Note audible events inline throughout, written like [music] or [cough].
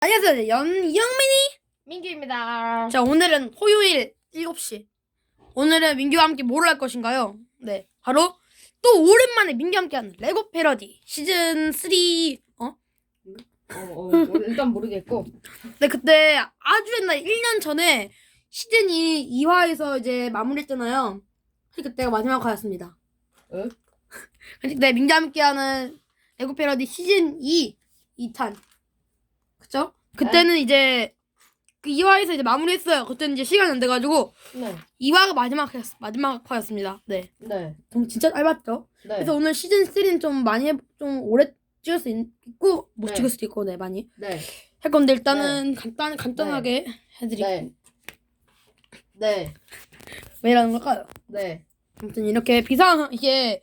안녕하세요. 연영민이. 민규입니다. 자, 오늘은 토요일 7시. 오늘은 민규와 함께 뭘 할 것인가요? 네. 바로 또 오랜만에 민규와 함께 하는 레고 패러디 시즌 3. 어? 어, 어, 뭐, 일단 모르겠고. 네, 그때 아주 옛날 1년 전에 시즌이 2화에서 이제 마무리했잖아요. 사실 그때가 마지막 화였습니다. 응? 근데 민규와 함께 하는 레고 패러디 시즌 2 2탄. 그쵸? 그때는 이제 그 2화에서 이제 마무리했어요. 그때는 이제 시간이 안 돼가지고 네, 2화가 마지막 화였, 마지막 화였습니다. 네. 네, 좀 진짜 짧았죠? 네. 그래서 오늘 시즌 3는 좀 많이, 해- 좀 오래 찍을 수 있고, 못 네. 찍을 수도 있고, 네, 많이. 네, 할 건데, 일단은 간단, 간단하게 해드릴게요. 네, 네, 왜 이러는 걸까요? 네, 아무튼 이렇게 비상, 이게,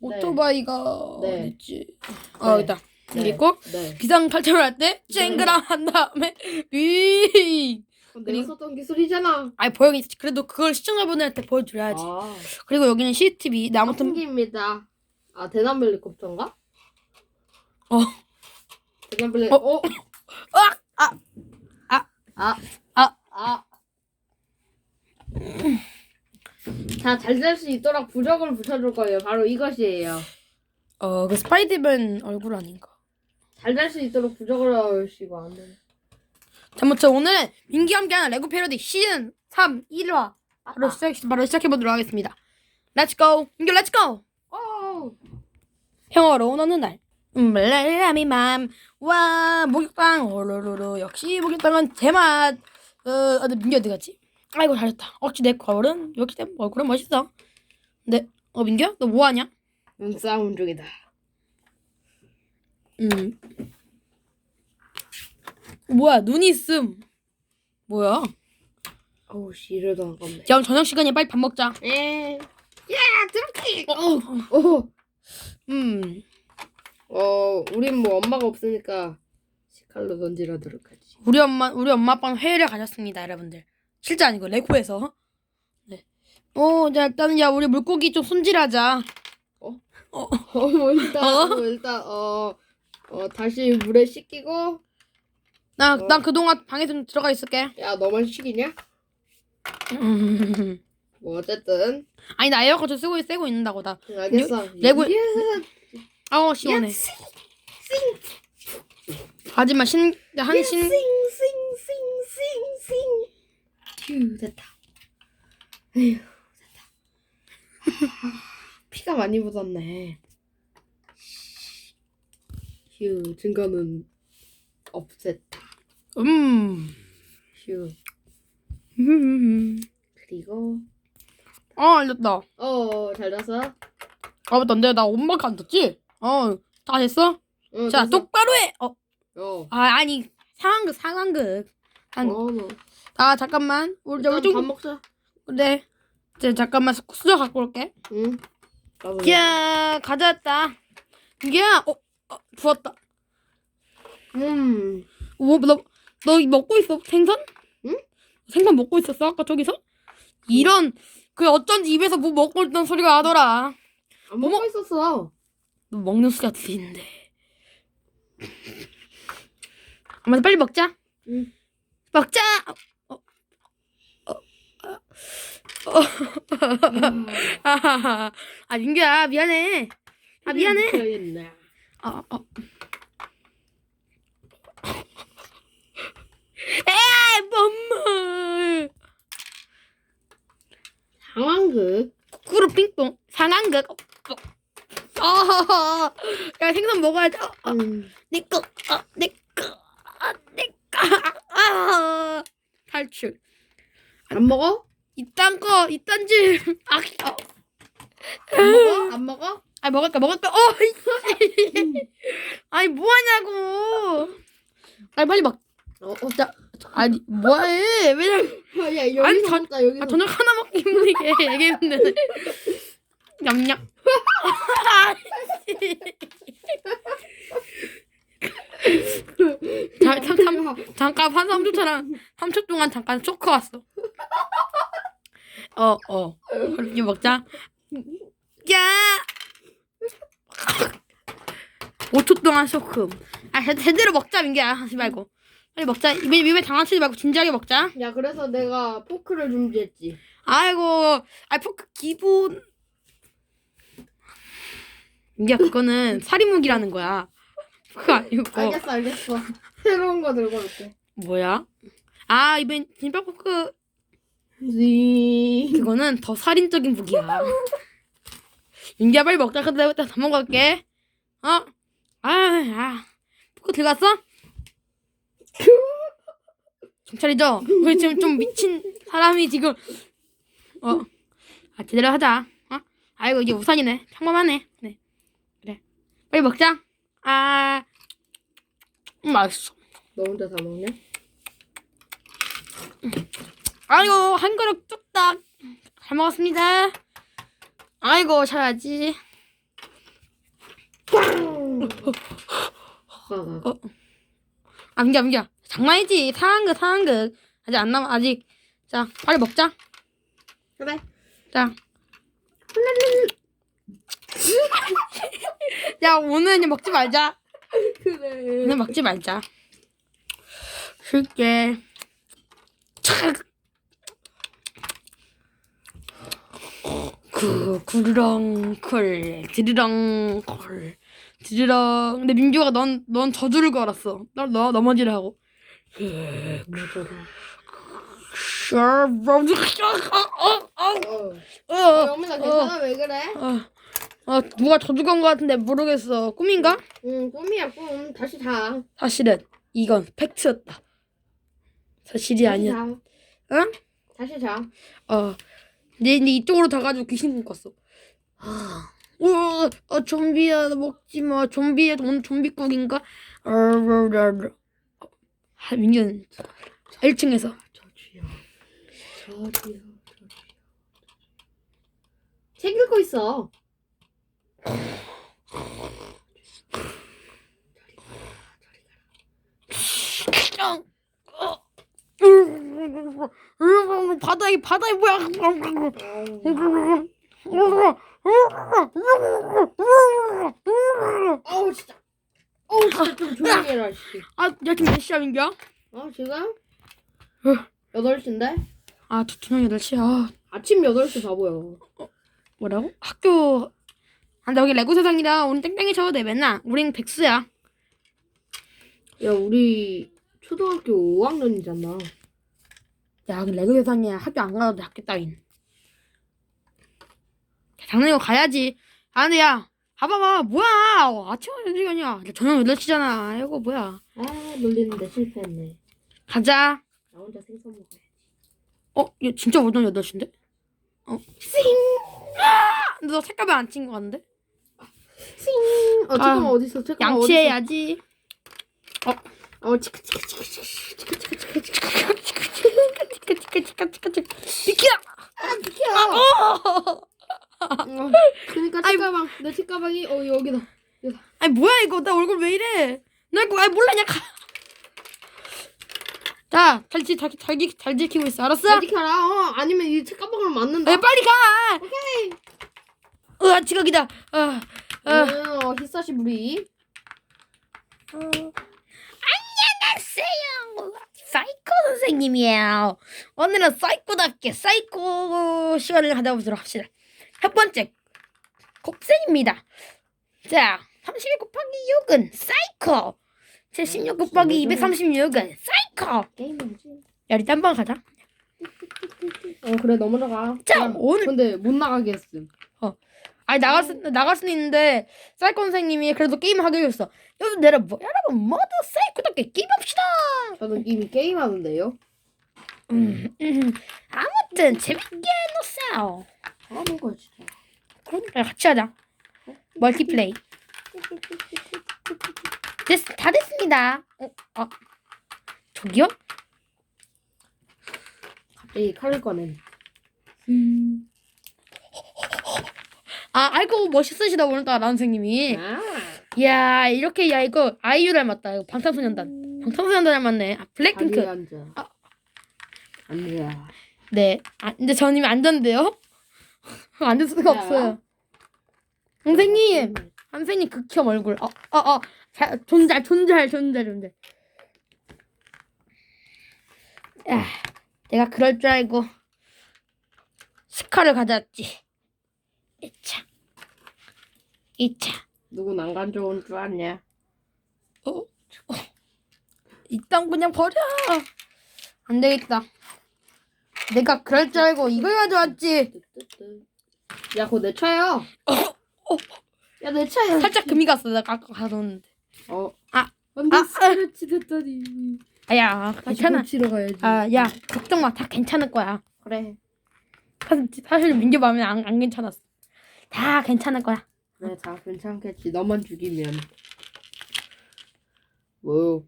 오토바이가, 네. 어딨지? 어, 네. 있다. 네. 여기 있고, 네. 비상 탈출을 할 때, 쨍그랑 한 다음에, 윙! 내가 썼던 기술이잖아. 아니, 보여야지. 그래도 그걸 시청자분들한테 보여드려야지. 아, 그리고 여기는 CCTV. 네, 아무튼, 아무튼입니다. 아, 대남 헬리콥터인가? 어. 대남 헬리. 어. 어, 아! 아! 아, 아. 아. 자, 잘될 수 있도록 부적을 붙여줄 거예요. 바로 이것이에요. 어, 그 스파이더맨 얼굴 아닌가? 잘될수 있도록 부적을 하시고 안 되네. 자, 아무튼 오늘 민기와 함께하는 레고 패러디 시즌 3 1화 바로 시작 바로 시작해 보도록 하겠습니다. 렛츠 고. 민규 렛츠 고. 오, 평화로운 어느 날. 음, 랄라미 맘. 와, 목욕탕. 오로로로. 역시 목욕탕은 제맛. 어, 어, 근데 민규 어디 갔지? 아이고 잘했다. 역시 내 거울은 역시 내 얼굴은 멋있어. 근데 어 민규야? 너 뭐 하냐? 눈싸움 중이다. 음. 뭐야? 눈이 있음. 뭐야? 어우, 씨, 이래도 안 깜네. 야, 그럼 저녁 시간이야. 빨리 밥 먹자. 에, 야, 드럽게. 어, 어, 음. 어, 우린 뭐 엄마가 없으니까 식칼로 던지라도록 하지. 우리 엄마 우리 엄마 아빠는 회의를 가졌습니다, 여러분들. 실제 아니고 레고에서. 네. 어, 자 일단은 야 우리 물고기 좀 손질하자. 어, 뭐 일단, 어? 어? 일단, 어, 어, 다시 물에 씻기고, 나 어. 난 그동안 방에 좀 들어가 있을게. 야, 너만? 음. [laughs] 뭐, 어쨌든. 아니 나 에어컨 좀 쓰고 쓰고 있는다고 나. 응, 알겠어. 레고- 예. 아우 시원해. 야, 싱, 하지만 신 야, 한신 싱, 싱, 싱, 싱, 싱. 휴, 됐다. 에휴, 됐다. [laughs] 피가 많이 묻었네. 휴, 증거는 없앴다. 음. 휴, 음. 그리고, 아 알렸다. 어, 잘 잤어? 아 맞다. 근데 나 엄마가 안 떴지? 어. 다 됐어? 어, 자 됐어. 똑바로 해. 어. 어. 아 아니 상황극 상황극. 한, 어, 너. 아 잠깐만. 우리 일단 저기 좀밥 먹자. 그래. 이제 잠깐만 수- 수저 갖고 올게. 응. 나도 야 가져왔다. 야, 어, 어 부었다. 음. 뭐, 너, 너 먹고 있어? 생선? 응? 생선 먹고 있었어? 아까 저기서? 이런, 그 어쩐지 입에서 뭐 먹고 있던 소리가 나더라. 안 먹고 있었어. 너 먹는 소리가 들리는데. 엄마 빨리 먹자. 응. 먹자! 어, 어, 어, 어. 아하하. [laughs] 아, 민규야, 미안해. 아, 미안해. 미안해. 어, 어. 에, 엄마. 상황극. 꾸루 핑퐁. 상황극. 어, 어. 아, 야, 생선 먹어야지. 어, 어. 음. 내 거, 어, 내 거, 아, 내 거. 아, 탈출. 안 먹어? 이딴 거, 이딴 집. 아, 어. 안 먹어? 안 먹어? 아, 먹을까, 먹을까. 어. [laughs] 아니, 뭐 하냐고. 아니, 빨리 먹. 어, 어. 자, 아니, 뭐해. 왜냐면, 야, 야, 여기서 아니, 전- 먹자, 여기서. 아, 저녁 하나 먹기 힘들게 얘기했는데. [laughs] 냠냠. 아이씨. 자, 참, 참, 잠깐 한 3초 차랑 3초 동안 잠깐 쇼크 왔어. 어, 어. 이렇게 먹자. 야! 5초 동안 쇼크. 아, 제- 제대로 먹자, 민기야. 하지 말고. 빨리 먹자. 입에 입에 장난치지 말고 진지하게 먹자. 야 그래서 내가 포크를 준비했지. 아이고, 아 포크 기본. 이게 그거는 살인무기라는 거야. 그거 아니고 [laughs] 알겠어 알겠어. [laughs] 새로운 거 들고 올게. 뭐야? 아 이번 김밥 포크 지. 그거는 더 살인적인 무기야. [laughs] 윤기야 빨리 먹자. 근데 내가 다 먹을게. 어? 아, 아. 포크 들어갔어? 경찰이죠? 우리 지금 좀 미친 사람이 지금 어, 아 제대로 하자. 어? 아이고 이게 우산이네. 평범하네. 네, 그래. 빨리 먹자. 아, 음, 맛있어. 너 혼자 다 먹냐? 아이고 한 그릇 뚝딱 잘 먹었습니다. 아이고 잘하지. 화가. 아 민기야 민기야 장난이지 상한극 상한극 아직 안 남아 아직 자 빨리 먹자 그래. 자. [laughs] 야 오늘은 먹지 말자 그래. 오늘 먹지 말자 쉴게 착. 그 구르렁 콜 드르렁 콜 드르렁 근데 민규가 넌 넌 저주를 걸었어 너, 너 넘어지려 하고 맞아. 어, 어. 어, 어, 영민아 괜찮아 왜 그래? 어, 어, 누가 저주 건것 같은데 모르겠어. 꿈인가? 응 꿈이야 꿈. 다시 자. 사실은 이건 팩트였다. 사실이 다시 아니야. 자. 응? 다시 자. 어, 내, 내 이쪽으로 가가지고 귀신 꿈꿨어. [gasps] 아, 어, 어, 좀비야, 너 먹지 마. 좀비야, 오늘 좀비국인가? 아, 민규는 1층에서. 저주요. 저주요. 저주요. 책 읽고 있어. 그냥, 어, 바다에, 바다에 뭐야. 어우 진짜. 어우 진짜 좀 조용히 해라 씨. 아, 야, 지금 몇 시야, 민규야? 어 지금? 8시인데? 아, 저녁 8시. 아, 아침 8시 바보야. 뭐라고? 학교. 아, 나 여기 레고 세상이라 오늘 땡땡이 쳐도 돼, 맨날. 우린 백수야. 야 우리 초등학교 5학년이잖아. 야, 여기 레고 세상이야. 학교 안 가도 돼, 학교 따윈. 당연히 가야지. 아, 근데 야, 봐봐봐. 뭐야. 어, 아침 8시간이야. 저녁 8시잖아. 아이고, 뭐야. 아 놀리는데 실패했네. 가자. 나 혼자 생선 먹어야지. 어, 얘 진짜 오전 8시인데? 어. 싱! 아! 근데 너 색깔 왜안 친거 같은데? 싱. 어 잠깐만 아, 있어? 잠깐만 어디 있어? 양치해야지. 어 치크 치크 치크 치크 치크 치크 치크 치카, 치크 치카, 치카, 치카, 치카. 비키라! 아 비켜. 어! 어, 그러니까 아이, 책가방 내 책가방이 어 여기다. 아니 뭐야 이거 나 얼굴 왜 이래 나 이거 아 몰라 그냥 가. 자, 잘, 지, 잘, 잘, 지- 잘 지키고 있어. 알았어? 잘 지켜라. 어 아니면 이 책가방을 맞는다. 야, 빨리 가! 오케이! 으아, 지각이다. 아, 아. 어 히사시 부리. 안녕하세요. 사이코 선생님이에요. 오늘은 사이코답게 사이코 시간을 가져보도록 합시다. 첫 번째, 곱셈입니다. 자, 31 곱하기 6은 사이코. 76 곱하기 236은 사이코. 게임이지. 야, 우리 딴방 가자. 어 그래 넘어가. 자, 야, 오늘- 근데 못 나가게 했음. 아니 나갈 수 나갈 수는 있는데 사이코 선생님이 그래도 게임 하기로 했어. 여러분 내가 뭐 여러분 모두 사이코 답게 게임합시다. 저는 이미 게임하는데요. 음, 음. 아무튼 재밌게 해놓으세요. 하는 거야 진짜. 그러니까 같이 하자. 멀티플레이. 됐, 다 됐습니다. 어, 아, 저기요? 갑자기 칼을 꺼낸. 음. 아, 아이고 멋있으시다 오늘따라 나 선생님이. 아. 이야 이렇게 야 이거 아이유 닮았다. 이거 방탄소년단. 방탄소년단 닮았네. 아, 블랙핑크. 자기 앉아. 아. 앉아. 네. 아, 근데 저는 이미 앉았는데요? [laughs] 앉을 수가 야. 없어요. 선생님, 선생님 극혐 얼굴. 어, 어, 어. 자, 존잘, 존잘, 존잘, 존잘. 야, 내가 그럴 줄 알고 스카를 가져왔지. 2차. 2차. 누구 난간 좋은 줄 아냐? 어? 어. 이딴 그냥 버려. 안 되겠다. 내가 그럴 줄 알고 이걸 가져왔지. 야, 그거 내 차야. 어, 어. 야, 내 차야. 살짝 금이 갔어. 내가 아까 가져왔는데. 어. 아. 안돼 아, 스크래치 됐다니. 아야, 괜찮아. 고치러 가야지. 아, 야, 걱정 마. 다 괜찮을 거야. 그래. 사실, 사실 민규 마음에 안, 안 괜찮았어. 다 괜찮을 거야. 그래, 다 괜찮겠지. 너만 죽이면. 뭐?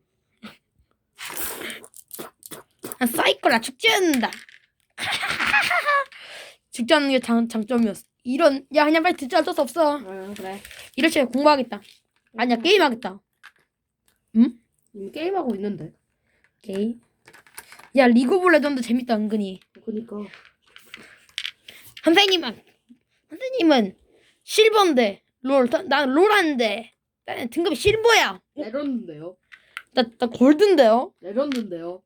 아, 사이코라 죽지 않는다. [laughs] 죽지 않는 게 장, 장점이었어. 이런, 야, 그냥 빨리 듣지 어쩔 수 없어. 아, 그래. 이럴 시간에 공부하겠다. 아니야, 게임 하겠다. 이미 게임 하고 있는데. 게임. 야, 리그 오브 레전드 재밌다, 은근히. 그니까. 선생님은, 선생님은 실버인데, 롤, 난 롤 하는데, 나는 등급이 실버야. 내렸는데요. 나, 나 골드인데요? 내렸는데요.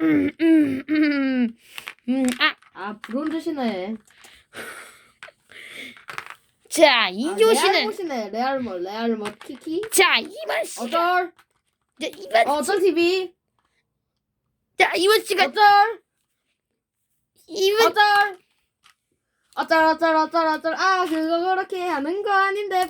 음, 음, 음, 음, 아. 아, 브론즈시네. 자, 이조씨는, 레알못이네. 레알못, 레알못, 키키. 자, 이번 씨가, 어쩔? 자, 이번, 어쩔 TV? 자, 이번 씨가, 어쩔? 이번, 어쩔? 어쩔, 어쩔, 어쩔, 어쩔. 아, 그거 그렇게 하는 거 아닌데.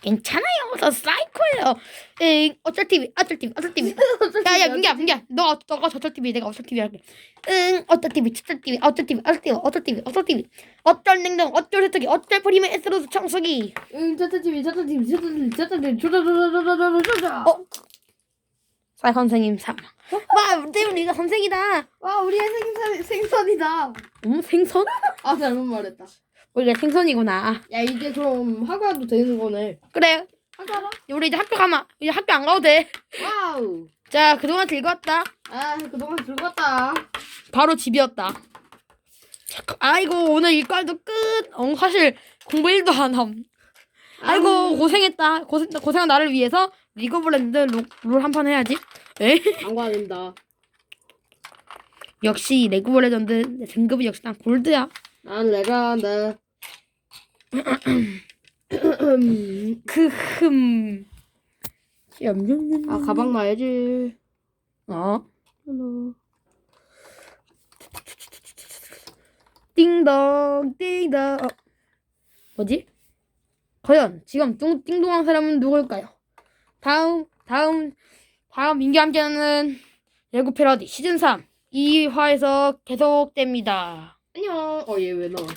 괜찮아요. 저 사이코예요. 응, 어쩔 TV, 어쩔 TV, 어쩔 TV. [laughs] 야, 야, 민기야, 민기야. 너, 너가 저쩔 TV, 내가 어쩔 TV 할게. 응, 어쩔 TV, 저쩔 TV, 어쩔 TV, 어쩔 TV, 어쩔 TV, 어쩔 TV. 어쩔 냉동, 어쩔 세탁기, 어쩔 프리미엄 에스로스 청소기. 응, 저쩔 TV, 저쩔 TV, 저쩔 TV, 저쩔 TV, 조조조조조조조조. 어? 사 선생님 사망. 와, 우리 때문에 네가 선생이다. 와, 우리의 생선, 생선이다. 음, 생선? 아, 잘못 말했다. 우리가 생선이구나. 야, 이제 그럼 학교도 되는 거네. 그래. 학교라? 우리 이제 학교 가면 이제 학교 안 가도 돼. 와우. 자, 그동안 즐거웠다. 아, 그동안 즐거웠다. 바로 집이었다. 잠깐, 아이고 오늘 일과도 끝. 어, 사실 공부 1도 안 함. 아이고 고생했다. 고생 고생한 나를 위해서 리그 오브 랜드 롤 한 판 해야지. 에? [laughs] 안가 된다. 역시 리그 오브 레전드 내 등급이 역시 난 골드야. 난 레전드. 크흠. [clears throat] 아, 가방 놔야지. 어? 헬로. 띵동 띵동. 어. 뭐지? 과연 지금 뚱, 띵동한 사람은 누굴까요? 다음 다음 다음 민규 함께하는 레고 패러디 시즌 3 2화에서 계속됩니다. 안녕. 어, 얘 왜 나와?